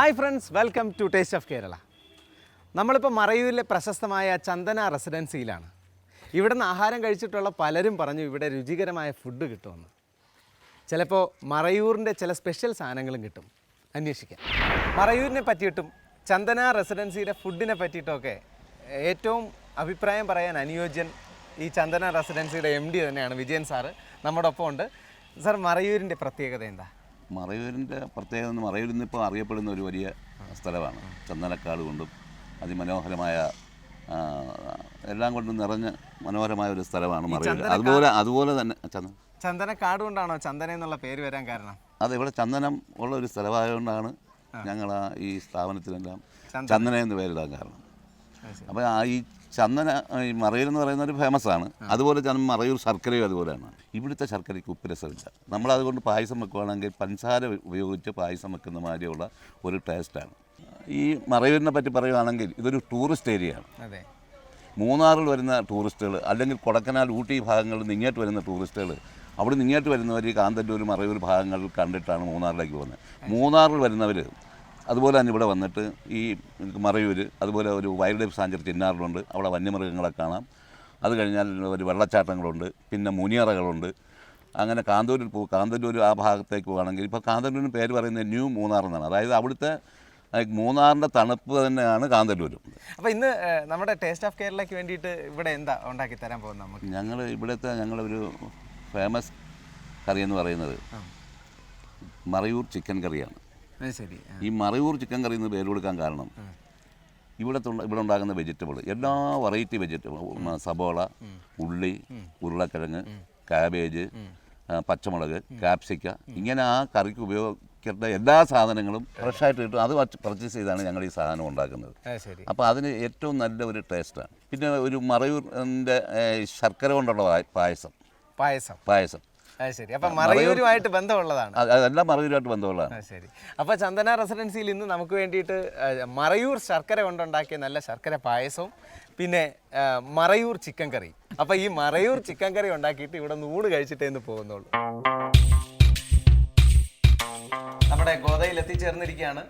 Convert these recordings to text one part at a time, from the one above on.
Hi friends welcome to taste of Kerala. നമ്മളിപ്പോൾ മറയൂരിലെ പ്രശസ്തമായ ചന്ദന റെസിഡൻസിയിലാണ്. ഇവിടെ നിന്ന് ആഹാരം കഴിച്ചിട്ടുള്ള പലരും പറഞ്ഞു ഇവിടെ രുചികരമായ ഫുഡ് കിട്ടുമെന്ന്. ചിലപ്പോൾ മറയൂരിന്റെ ചില സ്പെഷ്യൽ സാധനങ്ങളും കിട്ടും. അന്വേഷിക്കാം. മറയൂരിനെ പറ്റിയിട്ടും ചന്ദന റെസിഡൻസിയുടെ ഫുഡിനെ പറ്റിയിട്ടൊക്കെ ഏറ്റവും അഭിപ്രായം പറയാൻ അനുയോജ്യൻ ഈ ചന്ദന റെസിഡൻസിയുടെ എം ഡി തന്നെയാണ് വിജയൻ സാറ്. നമ്മുടെ ഒപ്പം ഉണ്ട് സാർ മറയൂരിന്റെ പ്രത്യേകത എന്താ? മറയൂരിന്റെ പ്രത്യേകത എന്ന് മറയൂരിൽ നിന്ന് ഇപ്പോൾ അറിയപ്പെടുന്ന ഒരു വലിയ സ്ഥലമാണ് ചന്ദനക്കാട് കൊണ്ടും അതിമനോഹരമായ എല്ലാം കൊണ്ടും നിറഞ്ഞ മനോഹരമായ ഒരു സ്ഥലമാണ് മറയൂർ അതുപോലെ അതുപോലെ തന്നെ ചന്ദ ചന്ദനക്കാട് കൊണ്ടാണോ ചന്ദന എന്നുള്ള പേര് വരാൻ കാരണം? അതെ ഇവിടെ ചന്ദനം ഉള്ള ഒരു സ്ഥലമായതുകൊണ്ടാണ് ഞങ്ങൾ ഈ സ്ഥാപനത്തിനെല്ലാം ചന്ദന. എന്ന് പേരിടാൻ കാരണം. അപ്പോൾ ആ ഈ ചന്ദന ഈ മറയൂർ എന്ന് പറയുന്ന ഒരു ഫേമസ് ആണ്. അതുപോലെ തന്നെ മറയൂർ ശർക്കരയും അതുപോലെയാണ്. ഇവിടുത്തെ ശർക്കരയ്ക്ക് ഉപ്പ് രസമില്ല. നമ്മൾ അതുകൊണ്ട് പായസം വെക്കുകയാണെങ്കിൽ പഞ്ചസാര ഉപയോഗിച്ച് പായസം വെക്കുന്ന മാതിരിയുള്ള ഒരു ടേസ്റ്റാണ് ഈ മറയൂരിനെ പറ്റി പറയുകയാണെങ്കിൽ ഇതൊരു ടൂറിസ്റ്റ് ഏരിയയാണ് അതെ. മൂന്നാറിൽ വരുന്ന ടൂറിസ്റ്റുകൾ അല്ലെങ്കിൽ കൊടക്കനാൽ ഊട്ടി ഭാഗങ്ങളിൽ നിന്ന് ഇങ്ങോട്ട് വരുന്ന ടൂറിസ്റ്റുകൾ അവിടെ നിന്ന് ഇങ്ങോട്ട് വരുന്നവർ ഈ കാന്തല്ലൂർ മറയൂർ ഭാഗങ്ങളിൽ കണ്ടിട്ടാണ് മൂന്നാറിലേക്ക് പോകുന്നത്. മൂന്നാറിൽ വരുന്നവർ അതുപോലെ തന്നെ ഇവിടെ വന്നിട്ട് ഈ മറയൂർ അതുപോലെ ഒരു വൈൽഡ് ലൈഫ് സാഞ്ചുറി ചിന്നാറിലുണ്ട് അവിടെ വന്യമൃഗങ്ങളെ കാണാം. അത് കഴിഞ്ഞാൽ ഒരു വെള്ളച്ചാട്ടങ്ങളുണ്ട് പിന്നെ മുനിയറകളുണ്ട്. അങ്ങനെ കാന്തൂരിൽ പോകും കാന്തല്ലൂർ ആ ഭാഗത്തേക്ക് പോകുകയാണെങ്കിൽ ഇപ്പോൾ കാന്തല്ലൂരിന് പേര് പറയുന്നത് ന്യൂ മൂന്നാർ എന്നാണ്. അതായത് അവിടുത്തെ മൂന്നാറിന്റെ തണുപ്പ് തന്നെയാണ് കാന്തല്ലൂരും. അപ്പോൾ ഇന്ന് നമ്മുടെ ടേസ്റ്റ് ഓഫ് കേരളയ്ക്ക് വേണ്ടിയിട്ട് ഇവിടെ എന്താ ഉണ്ടാക്കി തരാൻ പോകുന്നത് നമുക്ക്? ഞങ്ങൾ ഇവിടുത്തെ ഞങ്ങളൊരു ഫേമസ് കറി എന്ന് പറയുന്നത് മറയൂർ ചിക്കൻ കറിയാണ്. ശരി ഈ മറയൂർ ചിക്കൻ കറി എന്ന് പേര് കൊടുക്കാൻ കാരണം ഇവിടെ ഇവിടെ ഉണ്ടാകുന്ന വെജിറ്റബിൾ എല്ലാ വെറൈറ്റി വെജിറ്റബിൾ സബോള ഉള്ളി ഉരുളക്കിഴങ്ങ് കാബേജ് പച്ചമുളക് കാപ്സിക്ക ഇങ്ങനെ ആ കറിക്ക് ഉപയോഗിക്കേണ്ട എല്ലാ സാധനങ്ങളും ഫ്രഷായിട്ട് കിട്ടും. അത് പർച്ചേസ് ചെയ്താണ് ഞങ്ങൾ ഈ സാധനം ഉണ്ടാക്കുന്നത്. അപ്പോൾ അതിന് ഏറ്റവും നല്ല ഒരു ടേസ്റ്റാണ് പിന്നെ ഒരു മറയൂറിന്റെ ശർക്കര കൊണ്ടുള്ള പായസം. പായസം. പായസം. അത് ശരി. അപ്പം മറയൂരുമായിട്ട് ബന്ധമുള്ളതാണ്. അതെല്ലാം മറയൂരുമായിട്ട് ബന്ധമുള്ളതാണ്. ശരി. അപ്പോൾ ചന്ദന റെസിഡൻസിയിൽ ഇന്ന് നമുക്ക് വേണ്ടിയിട്ട് മറയൂർ ശർക്കര കൊണ്ടുണ്ടാക്കിയ നല്ല ശർക്കര പായസവും പിന്നെ മറയൂർ ചിക്കൻ കറി അപ്പൊ ഈ മറയൂർ ചിക്കൻ കറി ഉണ്ടാക്കിയിട്ട് ഇവിടെ നൂട് കഴിച്ചിട്ടേ ഇന്ന് പോകുന്നുള്ളൂ. നമ്മുടെ ഗോതയിൽ എത്തിച്ചേർന്നിരിക്കുകയാണ്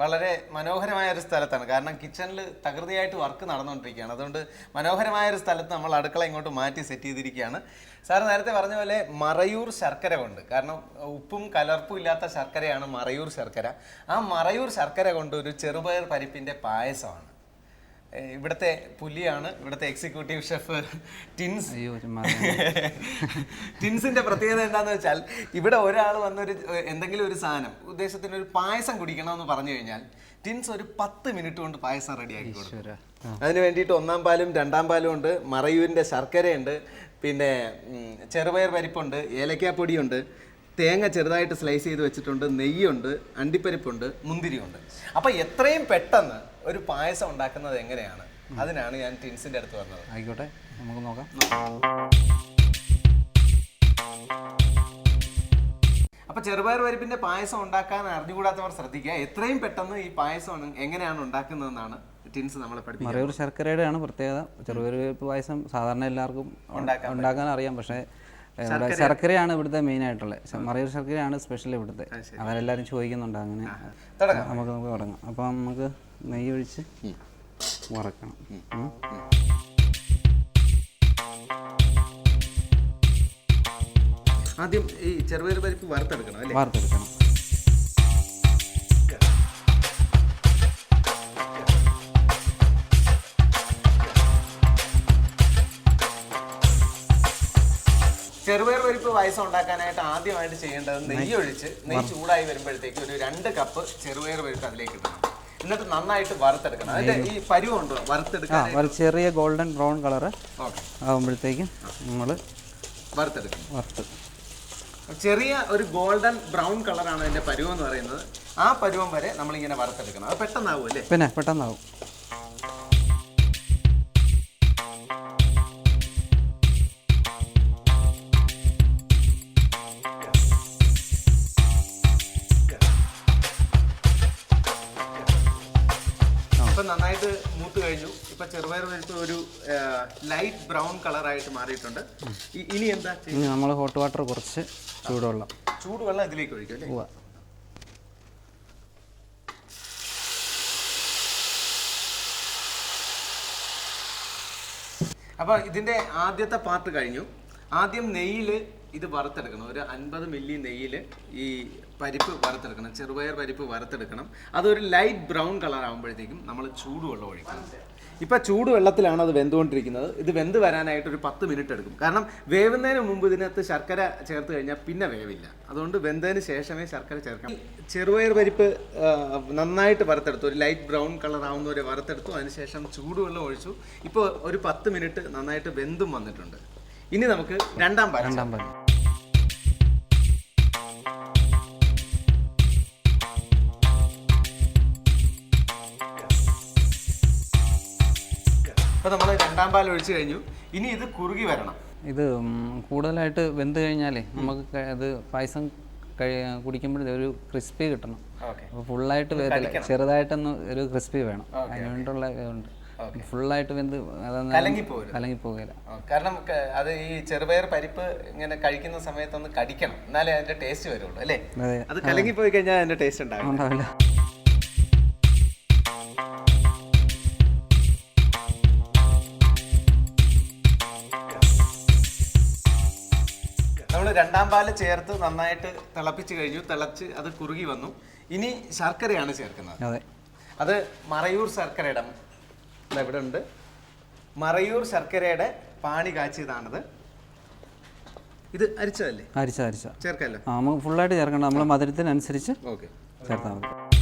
വളരെ മനോഹരമായ ഒരു സ്ഥലത്താണ്. കാരണം കിച്ചണിൽ തകൃതിയായിട്ട് വർക്ക് നടന്നുകൊണ്ടിരിക്കുകയാണ് അതുകൊണ്ട് മനോഹരമായ ഒരു സ്ഥലത്ത് നമ്മൾ അടുക്കള ഇങ്ങോട്ട് മാറ്റി സെറ്റ് ചെയ്തിരിക്കുകയാണ്. സാർ നേരത്തെ പറഞ്ഞ പോലെ മറയൂർ ശർക്കര കൊണ്ട് കാരണം ഉപ്പും കലർപ്പും ഇല്ലാത്ത ശർക്കരയാണ് മറയൂർ ശർക്കര. ആ മറയൂർ ശർക്കര കൊണ്ട് ഒരു ചെറുപയർ പരിപ്പിന്റെ പായസമാണ്. ഇവിടുത്തെ പുലിയാണ് ഇവിടത്തെ എക്സിക്യൂട്ടീവ് ഷെഫ് ടിൻസ്. ടിൻസിന്റെ പ്രത്യേകത എന്താന്ന് വെച്ചാൽ ഇവിടെ ഒരാൾ വന്നൊരു എന്തെങ്കിലും ഒരു സാധനം ഉദ്ദേശത്തിന് ഒരു പായസം കുടിക്കണമെന്ന് പറഞ്ഞു കഴിഞ്ഞാൽ ടിൻസ് ഒരു പത്ത് മിനിറ്റ് കൊണ്ട് പായസം റെഡിയാക്കി കൊടുക്കും. അതിന് വേണ്ടിയിട്ട് ഒന്നാം പാലും രണ്ടാം പാലും ഉണ്ട് മറയൂരിന്റെ ശർക്കരയുണ്ട് പിന്നെ ചെറുപയർ പരിപ്പുണ്ട് ഏലക്കാപ്പൊടിയുണ്ട് തേങ്ങ ചെറുതായിട്ട് സ്ലൈസ് ചെയ്ത് വെച്ചിട്ടുണ്ട് നെയ്യുണ്ട് അണ്ടിപ്പരിപ്പുണ്ട് മുന്തിരിയുണ്ട്. അപ്പോൾ എത്രയും പെട്ടെന്ന് ഒരു പായസം ഉണ്ടാക്കുന്നത് എങ്ങനെയാണ്? അതിനാണ് ഞാൻ ടിൻസിന്റെ അടുത്ത് വന്നത് ആയിക്കോട്ടെ നമുക്ക് നോക്കാം. അപ്പൊ ചെറുപയർ വരിപ്പിന്റെ പായസം ഉണ്ടാക്കാൻ അറിഞ്ഞുകൂടാത്തവർ ശ്രദ്ധിക്കുക. എത്രയും പെട്ടെന്ന് ഈ പായസം എങ്ങനെയാണ് ഉണ്ടാക്കുന്നതെന്നാണ് ടിൻസ് നമ്മളെ മറയൂർ ശർക്കരയുടെ ആണ് പ്രത്യേകത. ചെറുപയർ പായസം സാധാരണ എല്ലാവർക്കും ഉണ്ടാക്കാൻ അറിയാം. പക്ഷേ ഇവിടെ ശർക്കരയാണ് ഇവിടുത്തെ മെയിൻ ആയിട്ടുള്ളത്. മറയൂർ ശർക്കരയാണ് സ്പെഷ്യൽ ഇവിടുത്തെ. അവരെല്ലാവരും ചോദിക്കുന്നുണ്ട് അങ്ങനെ. നമുക്ക് നമുക്ക് തുടങ്ങാം. അപ്പോൾ നമുക്ക് നെയ്യ് ഒഴിച്ച് വറക്കണം. ആദ്യം ഈ ചെറുപയർ പരിപ്പ് വറുത്തെടുക്കണം അല്ലേ? പായസം ഉണ്ടാക്കാനായിട്ട് ആദ്യമായിട്ട് ചെയ്യേണ്ടത് നെയ്യ് ഒഴിച്ച് നെയ്യ് ചൂടായി വരുമ്പോഴത്തേക്ക് ഒരു രണ്ട് കപ്പ് ചെറുപയർ പരിപ്പ് അതിലേക്ക് ഇടണം. എന്നിട്ട് നന്നായിട്ട് വറുത്തെടുക്കണം. അതിന്റെ ഈ പരുവുണ്ടോ ഉണ്ട് വറുത്തെടുക്കാൻ ചെറിയ ഗോൾഡൻ ബ്രൗൺ കളർ ആകുമ്പോഴത്തേക്കും നമ്മൾ വറുത്തെടുക്കണം. വറുത്ത്. ചെറിയ ഒരു ഗോൾഡൻ ബ്രൗൺ കളറാണ് അതിന്റെ പരുവം എന്ന് പറയുന്നത്. ആ പരുവം വരെ നമ്മളിങ്ങനെ വറുത്തെടുക്കണം. അത് പെട്ടെന്നാവും അല്ലേ? പിന്നെ പെട്ടെന്നാവും. വയർ ഒരു ലൈറ്റ് ബ്രൗൺ കളറായിട്ട് മാറിയിട്ടുണ്ട്. ഇനി എന്താ ഇനി നമ്മൾ ഹോട്ട് വാട്ടർ കുറച്ച് ചൂടുവെള്ളം. ചൂടുവെള്ളം ഇതിലേക്ക് ഒഴിക്കും അല്ലേ? അപ്പൊ ഇതിന്റെ ആദ്യത്തെ പാർട്ട് കഴിഞ്ഞു. ആദ്യം നെയ്യിൽ ഇത് വറുത്തെടുക്കണം. ഒരു അൻപത് മില്ലി നെയ്യിൽ ഈ പരിപ്പ് വറുത്തെടുക്കണം. ചെറുപയർ പരിപ്പ് വറുത്തെടുക്കണം. അതൊരു ലൈറ്റ് ബ്രൗൺ കളർ ആകുമ്പോഴത്തേക്കും നമ്മൾ ചൂടുവെള്ളം ഒഴിക്കണം. ഇപ്പം ചൂടുവെള്ളത്തിലാണ് അത് വെന്തുകൊണ്ടിരിക്കുന്നത്. ഇത് വെന്ത് വരാനായിട്ട് ഒരു പത്ത് മിനിറ്റ് എടുക്കും. കാരണം വേവുന്നതിന് മുമ്പ് ഇതിനകത്ത് ശർക്കര ചേർത്ത് കഴിഞ്ഞാൽ പിന്നെ വേവില്ല. അതുകൊണ്ട് വെന്തതിന് ശേഷമേ ശർക്കര ചേർക്കാം. ചെറുപയർ പരിപ്പ് നന്നായിട്ട് വറുത്തെടുത്തു. ഒരു ലൈറ്റ് ബ്രൗൺ കളർ ആവുന്ന ആവുന്നവരെ വറുത്തെടുത്തു. അതിനുശേഷം ചൂടുവെള്ളം ഒഴിച്ചു. ഇപ്പോൾ ഒരു പത്ത് മിനിറ്റ് നന്നായിട്ട് വെന്തും വന്നിട്ടുണ്ട്. ഇനി നമുക്ക് രണ്ടാം പാൽ രണ്ടാം പാൽ അപ്പോൾ നമ്മൾ രണ്ടാം പാൽ ഒഴിച്ചു കഴിഞ്ഞു. ഇനി ഇത് കുറുകി വരണം. ഇത് കൂടുതലായിട്ട് വെന്ത് കഴിഞ്ഞാലേ നമുക്ക് അത് പായസം കഴി കുടിക്കുമ്പോഴേ ഒരു ക്രിസ്പി കിട്ടണം. അപ്പോൾ ഫുള്ളായിട്ട് വരില്ല ചെറുതായിട്ടൊന്ന് ഒരു ക്രിസ്പി വേണം. അതിന് വേണ്ടിയുള്ള ഇതുണ്ട്. ഫുള്ളായിട്ട് വെന്ത്. കലങ്ങി പോകില്ല കാരണം അത് ഈ ചെറുപയർ പരിപ്പ് ഇങ്ങനെ കഴിക്കുന്ന സമയത്തൊന്ന് കടിക്കണം. എന്നാലേ അതിന്റെ ടേസ്റ്റ് വരുള്ളൂ അല്ലേ? അത്. കലങ്ങി പോയി കഴിഞ്ഞാൽ അതിന്റെ ടേസ്റ്റ് ഉണ്ടാകും ഉണ്ടാവില്ല. നമ്മൾ രണ്ടാം പാൽ ചേർത്ത് നന്നായിട്ട് തിളപ്പിച്ച് കഴിഞ്ഞു. തിളച്ച് അത് കുറുകി വന്നു. ഇനി ശർക്കരയാണ് ചേർക്കുന്നത്. അതെ. അത് മറയൂർ ശർക്കരയുടെ ഇവിടെ ഉണ്ട്. മറയൂർ ശർക്കരയുടെ പാണി കാച്ചിയതാണിത്. ഇത് അരിച്ചതല്ലേ? അരിച്ച അരിച്ച. ചേർക്കല്ലോ ആ നമുക്ക് ഫുള്ളായിട്ട് ചേർക്കണം നമ്മൾ മധുരത്തിനനുസരിച്ച് ഓക്കെ. ചേർത്താൽ മതി.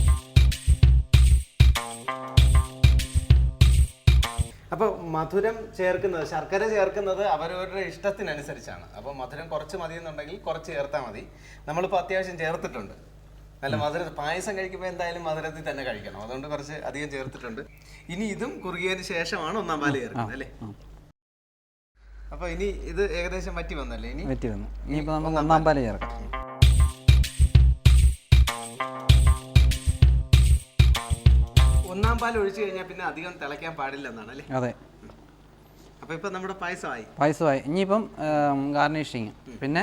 അപ്പോൾ മധുരം ചേർക്കുന്നത് ശർക്കര ചേർക്കുന്നത് അവരവരുടെ ഇഷ്ടത്തിനനുസരിച്ചാണ്. അപ്പോൾ മധുരം കുറച്ച് മതി എന്നുണ്ടെങ്കിൽ കുറച്ച് ചേർത്താൽ മതി. നമ്മളിപ്പോൾ അത്യാവശ്യം ചേർത്തിട്ടുണ്ട്. നല്ല മധുര പായസം കഴിക്കുമ്പോൾ എന്തായാലും മധുരത്തിൽ തന്നെ കഴിക്കണം. അതുകൊണ്ട് കുറച്ച് അധികം ചേർത്തിട്ടുണ്ട്. ഇനി ഇതും കുറുകിയതിന് ശേഷമാണ് ഒന്നാം പാൽ ചേർക്കുന്നത് അല്ലേ? അപ്പോൾ ഇനി ഇത് ഏകദേശം വറ്റി വന്നല്ലേ ഇനി? വെറ്റി വന്നു. ഇനിയിപ്പോൾ നമുക്ക് ഒന്നാം പാൽ. ചേർക്കാം. ഒന്നാം പാൽ ഒഴിച്ചു കഴിഞ്ഞാൽ പിന്നെ അധികം തിളയ്ക്കാൻ പാടില്ല എന്നാണ് അല്ലേ? അതെ. അപ്പോൾ ഇപ്പം നമ്മുടെ പായസമായി. പായസമായി. ഇനിയിപ്പം ഗാർണിഷിങ്. പിന്നെ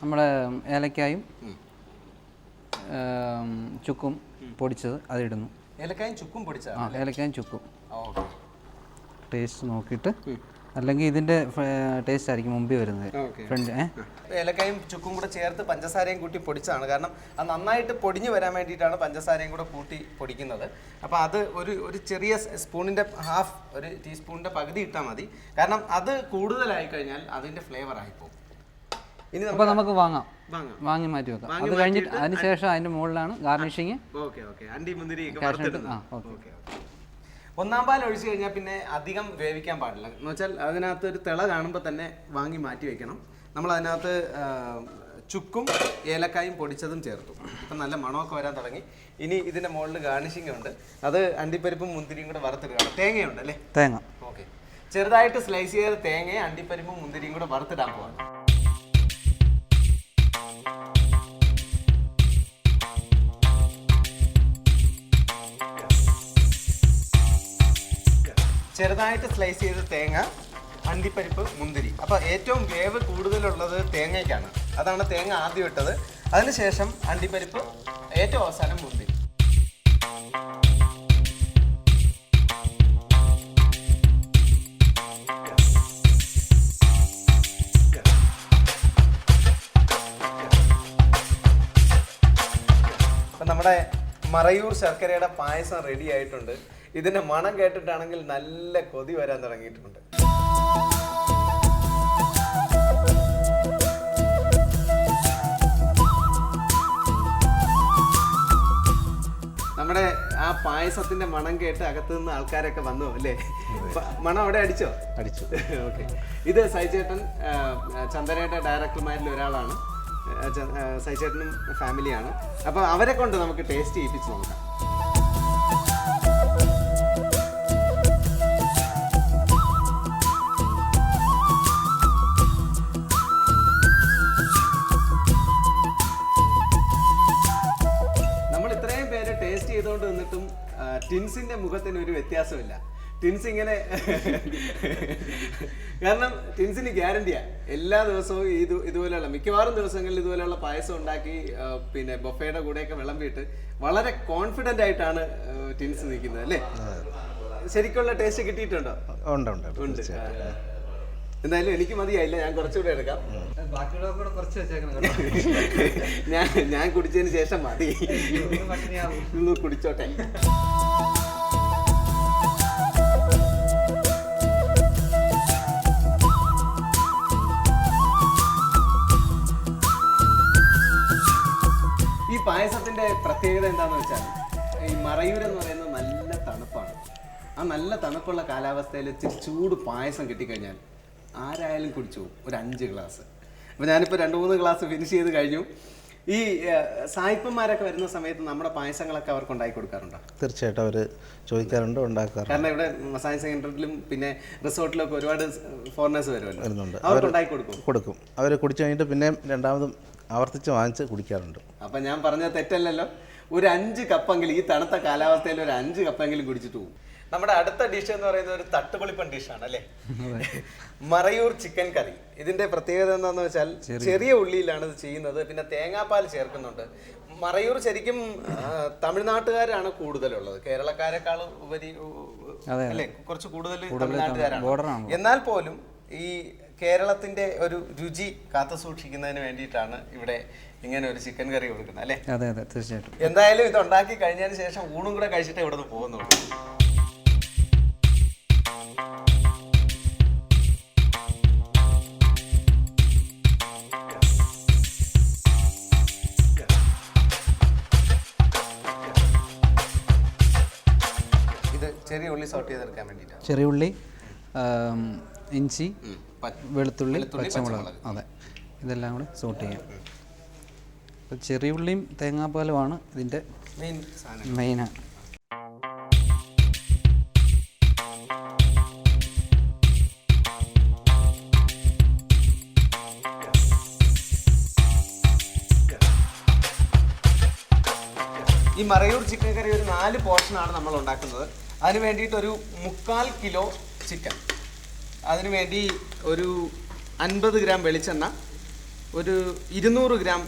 നമ്മുടെ ഏലക്കായും ചുക്കും പൊടിച്ചത് അതിടുന്നു. ഏലക്കായും ചുക്കും പൊടിച്ചത് ആ ഏലക്കായും ചുക്കും. ടേസ്റ്റ് നോക്കിയിട്ട് അല്ലെങ്കിൽ ഇതിന്റെ ടേസ്റ്റ് ആയിരിക്കും മുമ്പിൽ വരുന്നത്. ഫ്രണ്ട് ഏലക്കായും ചുക്കും കൂടെ ചേർത്ത് പഞ്ചസാരയും കൂട്ടി പൊടിച്ചാണ് കാരണം അത് നന്നായിട്ട് പൊടിഞ്ഞു വരാൻ വേണ്ടിയിട്ടാണ് പഞ്ചസാരയും കൂടെ കൂട്ടി പൊടിക്കുന്നത്. അപ്പോൾ അത് ഒരു ഒരു ചെറിയ സ്പൂണിന്റെ ഹാഫ് ഒരു ടീസ്പൂണിന്റെ പകുതി ഇട്ടാൽ മതി. കാരണം അത് കൂടുതലായി കഴിഞ്ഞാൽ അതിന്റെ ഫ്ലേവർ ആയിപ്പോകും ഇനി അപ്പോൾ നമുക്ക് വാങ്ങാം. വാങ്ങാം. മാറ്റി വെക്കാം. അത് കഴിഞ്ഞിട്ട് അതിന് ശേഷം അതിന്റെ മുകളിലാണ് ഗാർണിഷിങ് ഓക്കെ ഓക്കെ. അണ്ടി മുന്തിരി ആ ഓക്കെ ഓക്കെ. ഒന്നാം പാൽ ഒഴിച്ചു കഴിഞ്ഞാൽ പിന്നെ അധികം വേവിക്കാൻ പാടില്ല. എന്ന് വെച്ചാൽ അതിനകത്ത് ഒരു തിള കാണുമ്പോൾ തന്നെ വാങ്ങി മാറ്റി വെക്കണം. നമ്മൾ അതിനകത്ത് ചുക്കും ഏലക്കായും പൊടിച്ചതും ചേർത്തു. ഇപ്പം നല്ല മണമൊക്കെ വരാൻ തുടങ്ങി. ഇനി ഇതിന്റെ മുകളിൽ ഗാർണിഷിംഗ് ഉണ്ട്. അത് അണ്ടിപ്പരിപ്പും മുന്തിരിയും കൂടെ വറുത്തിടുകയാണ് തേങ്ങയുണ്ട് അല്ലേ തേങ്ങ. ഓക്കെ. ചെറുതായിട്ട് സ്ലൈസ് ചെയ്ത തേങ്ങയെ അണ്ടിപ്പരിപ്പും മുന്തിരിയും കൂടെ വറുത്തിടാൻ പോവാണ്. ചെറുതായിട്ട് സ്ലൈസ് ചെയ്ത തേങ്ങ അണ്ടിപ്പരിപ്പ് മുന്തിരി. അപ്പോൾ ഏറ്റവും വേവ് കൂടുതലുള്ളത് തേങ്ങയ്ക്കാണ്. അതാണ് തേങ്ങ ആദ്യം ഇട്ടത്. അതിനുശേഷം അണ്ടിപ്പരിപ്പ് ഏറ്റവും അവസാനം മുന്തിരി. നമ്മുടെ മറയൂർ ശർക്കരയുടെ പായസം റെഡി ആയിട്ടുണ്ട്. ഇതിന്റെ മണം കേട്ടിട്ടാണെങ്കിൽ നല്ല കൊതി വരാൻ തുടങ്ങിയിട്ടുണ്ട്. നമ്മുടെ ആ പായസത്തിന്റെ മണം കേട്ട് അകത്തു നിന്ന് ആൾക്കാരൊക്കെ വന്നു അല്ലേ? മണം അവിടെ അടിച്ചോ? അടിച്ചു. ഓക്കെ. ഇത് സൈചേട്ടൻ ചന്ദനയുടെ ഡയറക്ടർമാരിൽ ഒരാളാണ്. സൈചേട്ടനും ഫാമിലിയാണ്. അപ്പോൾ അവരെ കൊണ്ട് നമുക്ക് ടേസ്റ്റ് ചെയ്യിപ്പിച്ച് നോക്കാം. ടിൻസിന്റെ മുഖത്തിന് ഒരു വ്യത്യാസമില്ല. ടിൻസ് ഇങ്ങനെ കാരണം ടിൻസിന് ഗ്യാരണ്ടിയാ. എല്ലാ ദിവസവും ഇത് ഇതുപോലെയുള്ള മിക്കവാറും ദിവസങ്ങളിൽ ഇതുപോലെയുള്ള പായസം ഉണ്ടാക്കി പിന്നെ ബൊഫയുടെ കൂടെയൊക്കെ വിളമ്പിയിട്ട് വളരെ കോൺഫിഡന്റ് ആയിട്ടാണ് ടിൻസ് നിൽക്കുന്നത് അല്ലേ? ശരിക്കുള്ള ടേസ്റ്റ് കിട്ടിയിട്ടുണ്ടോ? ഉണ്ട് ഉണ്ട് ഉണ്ട്. എന്തായാലും എനിക്ക് മതിയായില്ല ഞാൻ കുറച്ചുകൂടെ എടുക്കാം. ബാക്കിയുള്ളവർക്ക് കൂടെ കുറച്ച് വെച്ചേക്കണം ഞാൻ ഞാൻ കുടിച്ചതിന് ശേഷം മതി. ഒന്ന് കുടിച്ചോട്ടെ. പായസത്തിന്റെ പ്രത്യേകത എന്താന്ന് വെച്ചാൽ ഈ മറയൂർ എന്ന് പറയുന്നത് നല്ല തണുപ്പാണ്. ആ നല്ല തണുപ്പുള്ള കാലാവസ്ഥയിൽ ഇച്ചിരി ചൂട് പായസം കിട്ടിക്കഴിഞ്ഞാൽ ആരായാലും കുടിച്ചു. ഒരു അഞ്ച് ഗ്ലാസ്. അപ്പോൾ ഞാനിപ്പോൾ രണ്ട് മൂന്ന് ഗ്ലാസ് ഫിനിഷ് ചെയ്ത് കഴിഞ്ഞു. ഈ സായിപ്പന്മാരൊക്കെ വരുന്ന സമയത്ത് നമ്മുടെ പായസങ്ങളൊക്കെ അവർക്ക് ഉണ്ടാക്കി കൊടുക്കാറുണ്ടോ? തീർച്ചയായിട്ടും അവർ ചോദിക്കാറുണ്ട് ഉണ്ടാക്കാറുണ്ട്. കാരണം ഇവിടെ മസാജ് സെന്ററിലും പിന്നെ റിസോർട്ടിലും ഒക്കെ ഒരുപാട് ഫോറിനേഴ്സ് വരുമല്ലോ. വരുന്നുണ്ട്. അവർക്ക് ഉണ്ടാക്കി കൊടുക്കും. കൊടുക്കും. അവർ കുടിച്ചു കഴിഞ്ഞിട്ട് പിന്നെ രണ്ടാമതും ആവർത്തിച്ച് വാങ്ങിച്ച് കുടിക്കാറുണ്ട്. അപ്പൊ ഞാൻ പറഞ്ഞ തെറ്റല്ലല്ലോ. ഒരു അഞ്ച് കപ്പെങ്കിലും ഈ തണുത്ത കാലാവസ്ഥയിൽ ഒരു അഞ്ച് കപ്പെങ്കിലും കുടിച്ചിട്ട് പോകും നമ്മുടെ അടുത്ത ഡിഷ് എന്ന് പറയുന്നത് ഒരു തട്ടുപൊളിപ്പൻ ഡിഷാണ് അല്ലേ? Marayoor chicken curry. ഇതിന്റെ പ്രത്യേകത എന്താണെന്ന് വെച്ചാൽ ചെറിയ. ഉള്ളിയിലാണ് ഇത് ചെയ്യുന്നത്. പിന്നെ തേങ്ങാപ്പാൽ ചേർക്കുന്നുണ്ട്. മറയൂർ ശരിക്കും തമിഴ്നാട്ടുകാരാണ് കൂടുതലുള്ളത്. കേരളക്കാരെക്കാൾ ഉപരി അല്ലേ? കുറച്ച് കൂടുതൽ തമിഴ്നാട്ടുകാരാണ്. എന്നാൽ പോലും ഈ കേരളത്തിന്റെ ഒരു രുചി കാത്തു സൂക്ഷിക്കുന്നതിന് വേണ്ടിയിട്ടാണ് ഇവിടെ ഇങ്ങനെ ഒരു ചിക്കൻ കറി കൊടുക്കുന്നത് അല്ലേ? അതെ അതെ തീർച്ചയായിട്ടും. എന്തായാലും ഇത് ഉണ്ടാക്കി കഴിഞ്ഞതിന് ശേഷം ഊണും കൂടെ കഴിച്ചിട്ട് ഇവിടെ നിന്ന് പോകുന്നുള്ളൂ ചെറിയ ഉള്ളി സോട്ട് ചെയ്തെടുക്കാൻ വേണ്ടിയിട്ടാണ്. ചെറിയ ഉള്ളി ഇഞ്ചി വെളുത്തുള്ളി പച്ചമുളക്. അതെ. ഇതെല്ലാം കൂടി സോട്ട് ചെയ്യാം. അപ്പോൾ ചെറിയ ഉള്ളിയും തേങ്ങാപ്പാലുമാണ് ഇതിന്റെ മെയിൻ ഈ മറയൂർ ചിക്കൻ കറി ഒരു നാല് പോർഷനാണ് നമ്മൾ ഉണ്ടാക്കുന്നത്. അതിന് വേണ്ടിയിട്ട് ഒരു മുക്കാൽ കിലോ ചിക്കൻ. അതിന് വേണ്ടി ഒരു അൻപത് ഗ്രാം വെളിച്ചെണ്ണ ഒരു ഇരുന്നൂറ് ഗ്രാം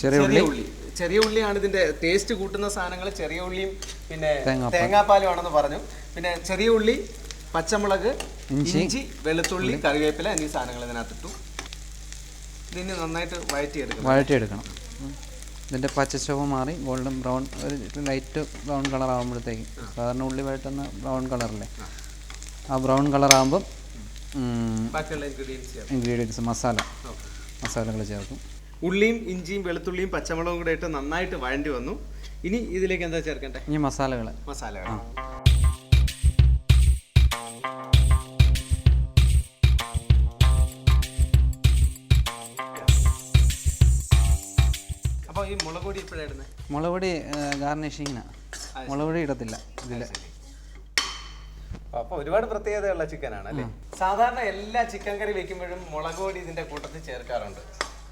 ചെറിയ ഉള്ളി. ചെറിയ ഉള്ളിയാണ് ഇതിന്റെ ടേസ്റ്റ് കൂട്ടുന്ന സാധനങ്ങൾ ചെറിയ ഉള്ളിയും പിന്നെ തേങ്ങാപ്പാലും ആണെന്ന് പറഞ്ഞു. പിന്നെ ചെറിയ ഉള്ളി പച്ചമുളക് ഇഞ്ചി. വെളുത്തുള്ളി കറിവേപ്പില എന്നീ സാധനങ്ങൾ ഇതിനകത്തിട്ടു. ഇതിന് നന്നായിട്ട് വഴറ്റിയെടുക്കണം. വഴറ്റിയെടുക്കണം. ഇതിന്റെ ഇതിന്റെ ചുവ മാറി ഗോൾഡൻ ബ്രൗൺ ഒരു ലൈറ്റ് ബ്രൗൺ കളർ ആകുമ്പോഴത്തേക്ക് സാധാരണ ഉള്ളി വഴറ്റുന്ന ബ്രൗൺ കളറല്ലേ ആ ബ്രൗൺ കളർ ആകുമ്പം ഇൻഗ്രീഡിയൻസ് മസാല. മസാലകൾ ചേർക്കും. ഉള്ളിയും ഇഞ്ചിയും വെളുത്തുള്ളിയും പച്ചമുളകും കൂടെ ഇട്ട് നന്നായിട്ട് വഴണ്ടി വന്നു. ഇനി ഇതിലേക്ക് എന്താ ചേർക്കണ്ടേ? ഇനി മസാലകൾ മസാലകൾ അപ്പോൾ ഈ മുളക് പൊടി ഇപ്പോഴായിരുന്നേ മുളക് പൊടി ഗാർണിഷിങ്ങിനാണ് മുളക് പൊടി ഇടത്തില്ല ഇതിൽ അപ്പൊ ഒരുപാട് പ്രത്യേകതയുള്ള ചിക്കനാണ് അല്ലേ? സാധാരണ എല്ലാ ചിക്കൻ കറി വെക്കുമ്പോഴും മുളക് പൊടി ഇതിന്റെ കൂട്ടത്തിൽ ചേർക്കാറുണ്ട്.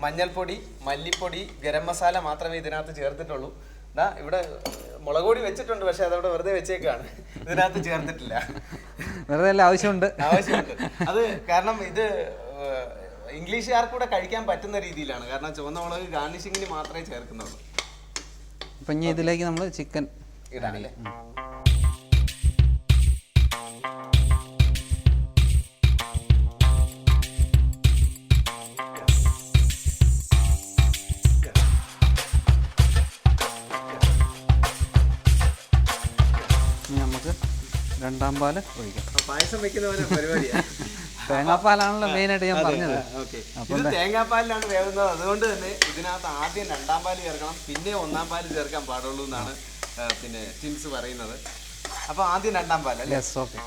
മഞ്ഞൾപ്പൊടി മല്ലിപ്പൊടി ഗരം മസാല മാത്രമേ ഇതിനകത്ത് ചേർത്തിട്ടുള്ളൂ. ദാ ഇവിടെ മുളക് പൊടി വെച്ചിട്ടുണ്ട് പക്ഷെ അതവിടെ വെറുതെ വെച്ചേക്കാണ്. ഇതിനകത്ത് ചേർത്തിട്ടില്ല. വെറുതെ അല്ല ആവശ്യമുണ്ട്. ആവശ്യമുണ്ട്. അത് കാരണം ഇത് ഇംഗ്ലീഷുകാർക്ക് കൂടെ കഴിക്കാൻ പറ്റുന്ന രീതിയിലാണ്. കാരണം ചുവന്ന മുളക് ഗാർണിഷിങ്ങിന് മാത്രമേ ചേർക്കുന്നുള്ളൂ. അപ്പം ഇനി ഇതിലേക്ക് നമ്മൾ ചിക്കൻ ഇടാം രണ്ടാം പാൽ ഒഴിക്കാം. പായസം പായസം പോലെ പരിപാടിയാണ് മെയിൻ ആയിട്ട് ഞാൻ പറഞ്ഞത്. ഇത് തേങ്ങാപ്പാലിലാണ് വേവുന്നത്. അതുകൊണ്ട് തന്നെ ഇതിനകത്ത് ആദ്യം രണ്ടാം പാൽ ചേർക്കണം. പിന്നെ ഒന്നാം പാൽ ചേർക്കാൻ പാടുള്ളൂ എന്നാണ് പിന്നെ ടിൻസ് പറയുന്നത്. അപ്പൊ ആദ്യം രണ്ടാം പാൽ അല്ലേ? ഓക്കെ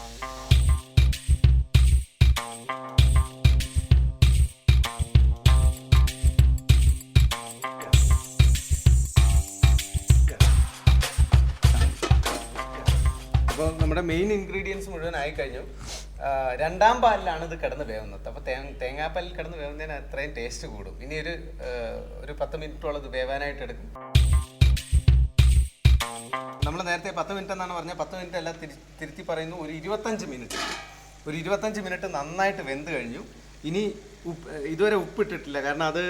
നമ്മുടെ മെയിൻ ഇൻഗ്രീഡിയൻസ് മുഴുവൻ ആയി കഴിഞ്ഞു രണ്ടാം പാലിലാണ് ഇത് കിടന്ന് വേവുന്നത്. അപ്പോൾ തേങ്ങാപ്പാലിൽ കിടന്ന് വേവുന്നതിന് അത്രയും ടേസ്റ്റ് കൂടും. ഇനി ഒരു ഒരു പത്ത് മിനിറ്റോളം ഇത് വേവാനായിട്ട് എടുക്കും. നമ്മൾ നേരത്തെ പത്ത് മിനിറ്റ് എന്നാണ് പറഞ്ഞത്. പത്ത് മിനിറ്റ് അല്ല തിരി തിരുത്തി പറയുന്നു. ഒരു ഇരുപത്തഞ്ച് മിനിറ്റ്. ഒരു ഇരുപത്തഞ്ച് മിനിറ്റ് നന്നായിട്ട് വെന്ത് കഴിഞ്ഞു. ഇനി ഉപ്പ് ഇതുവരെ ഉപ്പിട്ടിട്ടില്ല കാരണം അത്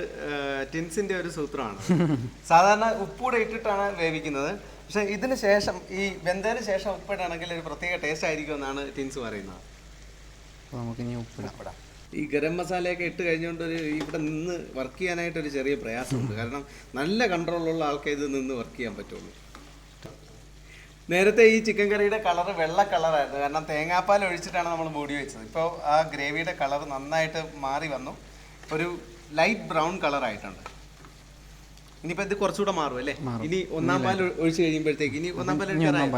ടിൻസിന്റെ ഒരു സൂത്രമാണ്. സാധാരണ ഉപ്പൂടെ ഇട്ടിട്ടാണ് വേവിക്കുന്നത്. പക്ഷെ ഇതിന് ശേഷം ഈ വെന്തതിന് ശേഷം ഉപ്പിടാണെങ്കിൽ ഒരു പ്രത്യേക ടേസ്റ്റ് ആയിരിക്കും എന്നാണ് ടിൻസ് പറയുന്നത്. അപ്പോൾ നമുക്ക് ഇനി ഉപ്പിടാം. ഈ ഗരം മസാലയൊക്കെ ഇട്ട് കഴിഞ്ഞുകൊണ്ട് ഒരു ഇവിടെ നിന്ന് വർക്ക് ചെയ്യാനായിട്ട് ഒരു ചെറിയ പ്രയാസമുണ്ട്. കാരണം നല്ല കൺട്രോളുള്ള ആൾക്കേ ഇത് നിന്ന് വർക്ക് ചെയ്യാൻ പറ്റുള്ളൂ. നേരത്തെ ഈ ചിക്കൻ കറിയുടെ കളർ വെള്ള കളറായിരുന്നു കാരണം തേങ്ങാപ്പാൽ ഒഴിച്ചിട്ടാണ് നമ്മൾ മൂടി വെച്ചത്. ഇപ്പോൾ ആ ഗ്രേവിയുടെ കളർ നന്നായിട്ട് മാറി വന്നു. ഒരു ലൈറ്റ് ബ്രൗൺ കളർ ഇനിയിപ്പോൾ ഇത് കുറച്ചുകൂടെ മാറും അല്ലേ? ഇനി ഒന്നാം പാൽ ഒഴിച്ചു കഴിയുമ്പോഴത്തേക്ക് ഇനി ഒന്നാം പാൽ ഒഴിക്കാറായോ?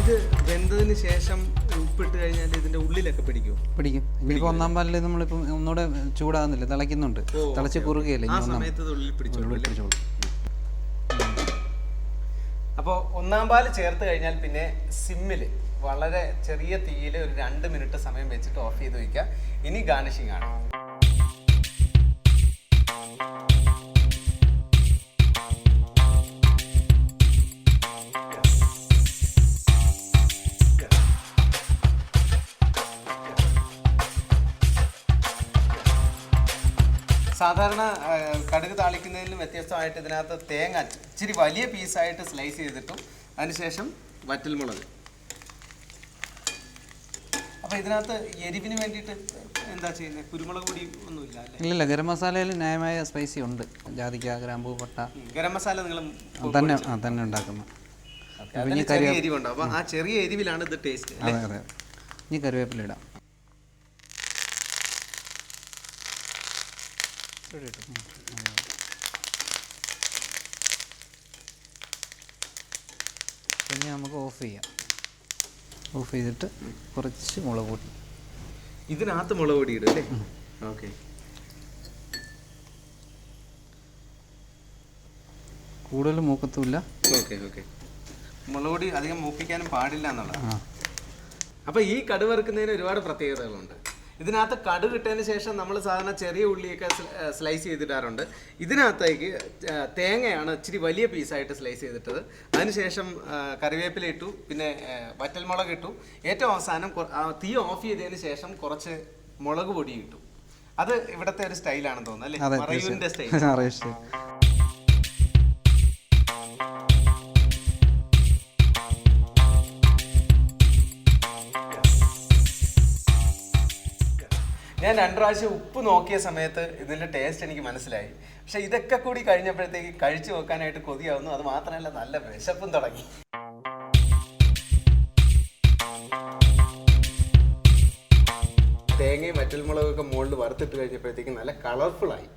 ഇത് വെന്തതിന് ശേഷം ഉപ്പിട്ട് കഴിഞ്ഞാൽ ഇതിന്റെ ഉള്ളിലൊക്കെ പിടിക്കും. പിടിക്കും. ഇപ്പൊ ഒന്നാം പാലിൽ നമ്മളിപ്പോ ഒന്നുകൂടെ ചൂടാകുന്നില്ല? തിളയ്ക്കുന്നുണ്ട്. തിളച്ച് കുറുകയല്ലേ ആ സമയത്ത് ഇത് ഉള്ളിൽ? പിടിച്ചോളൂ അപ്പോൾ ഒന്നാം പാൽ ചേർത്ത് കഴിഞ്ഞാൽ പിന്നെ സിമ്മിൽ വളരെ ചെറിയ തീയിൽ ഒരു രണ്ട് മിനിറ്റ് സമയം വെച്ചിട്ട് ഓഫ് ചെയ്ത് വയ്ക്കുക. ഇനി ഗാർണിഷിംഗ് ആണ്. സാധാരണ കടുക് താളിക്കുന്നതിലും വ്യത്യസ്തമായിട്ട് ഇതിനകത്ത് തേങ്ങ ഇച്ചിരി വലിയ പീസായിട്ട് സ്ലൈസ് ചെയ്തിട്ടും അതിനുശേഷം വറ്റൽമുളക്. അപ്പോൾ ഇതിനകത്ത് എരിവിന് വേണ്ടിയിട്ട് എന്താ ചെയ്യുന്നത് കുരുമുളക് പൊടി ഒന്നുമില്ല ഇല്ലില്ല ഗരം മസാലയിൽ ന്യായമായ സ്പൈസി ഉണ്ട്. ജാതിക്ക ഗ്രാമ്പൂ പട്ട. ഗരം മസാല നിങ്ങൾ തന്നെ തന്നെ ഉണ്ടാക്കുന്നു. ചെറിയ എരിവുണ്ടോ അപ്പോൾ ആ ചെറിയ എരിവിലാണ് ഇത് ടേസ്റ്റ്. അതെ അതെ. ഇനി കറിവേപ്പില ഇടാം. ഇനി നമുക്ക് ഓഫ് ചെയ്യാം. ഓഫ് ചെയ്തിട്ട് കുറച്ച് മുളക് പൊടി. ഇതിനകത്ത് മുളക് പൊടി ഇടും അല്ലേ? ഓക്കെ കൂടുതൽ മൂക്കത്തുമില്ല. ഓക്കെ ഓക്കെ മുളക് പൊടി അധികം മൂപ്പിക്കാനും പാടില്ല എന്നുള്ളതാണ്. അപ്പം അപ്പോൾ ഈ കടുവറുക്കുന്നതിന് ഒരുപാട് പ്രത്യേകതകളുണ്ട്. ഇതിനകത്ത് കടു കിട്ടിയതിന് ശേഷം നമ്മൾ സാധാരണ ചെറിയ ഉള്ളിയൊക്കെ സ്ലൈസ് ചെയ്തിടാറുണ്ട്. ഇതിനകത്തേക്ക് തേങ്ങയാണ് ഇച്ചിരി വലിയ പീസായിട്ട് സ്ലൈസ് ചെയ്തിട്ടത്. അതിനുശേഷം കറിവേപ്പില ഇട്ടു പിന്നെ വറ്റൽമുളക് ഇട്ടു. ഏറ്റവും അവസാനം തീ ഓഫ് ചെയ്തതിന് ശേഷം കുറച്ച് മുളക് പൊടി ഇട്ടു. അത് ഇവിടുത്തെ ഒരു സ്റ്റൈലാണെന്ന് തോന്നുന്നു അല്ലേ? സ്റ്റൈൽ ഞാൻ രണ്ടു പ്രാവശ്യം ഉപ്പ് നോക്കിയ സമയത്ത് ഇതിന്റെ ടേസ്റ്റ് എനിക്ക് മനസ്സിലായി. പക്ഷെ ഇതൊക്കെ കൂടി കഴിഞ്ഞപ്പോഴത്തേക്ക് കഴിച്ചു നോക്കാനായിട്ട് കൊതിയാവുന്നു. അത് മാത്രമല്ല നല്ല വിശപ്പും തുടങ്ങി. തേങ്ങയും വറ്റൽമുളകും ഒക്കെ മുകളിൽ വറുത്തിട്ട് കഴിഞ്ഞപ്പോഴത്തേക്ക് നല്ല കളർഫുൾ ആയി.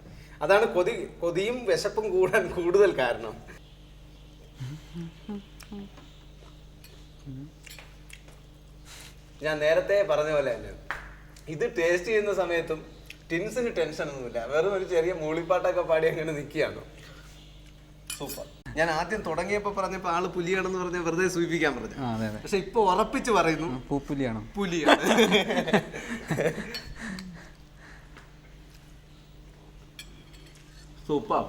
അതാണ് കൊതി കൊതിയും വിശപ്പും കൂടാൻ കൂടുതൽ കാരണം. ഞാൻ നേരത്തെ പറഞ്ഞ പോലെ തന്നെ ഇത് ടേസ്റ്റ് ചെയ്യുന്ന സമയത്തും ടിൻസിന് ടെൻഷൻ ഒന്നുമില്ല. വെറും ഒരു ചെറിയ മൂളിപ്പാട്ടൊക്കെ പാടി അങ്ങനെ നിൽക്കുകയാണ്. സൂപ്പർ ഞാൻ ആദ്യം തുടങ്ങിയപ്പോ പറഞ്ഞപ്പോ ആൾ പുലിയാണെന്ന് പറഞ്ഞ വെറുതെ സൂചിപ്പിക്കാൻ പറഞ്ഞു. പക്ഷെ ഇപ്പൊ ഉറപ്പിച്ച് പറയുന്നു പൂപ്പുലിയാണ് പുലിയാണ്? സൂപ്പർ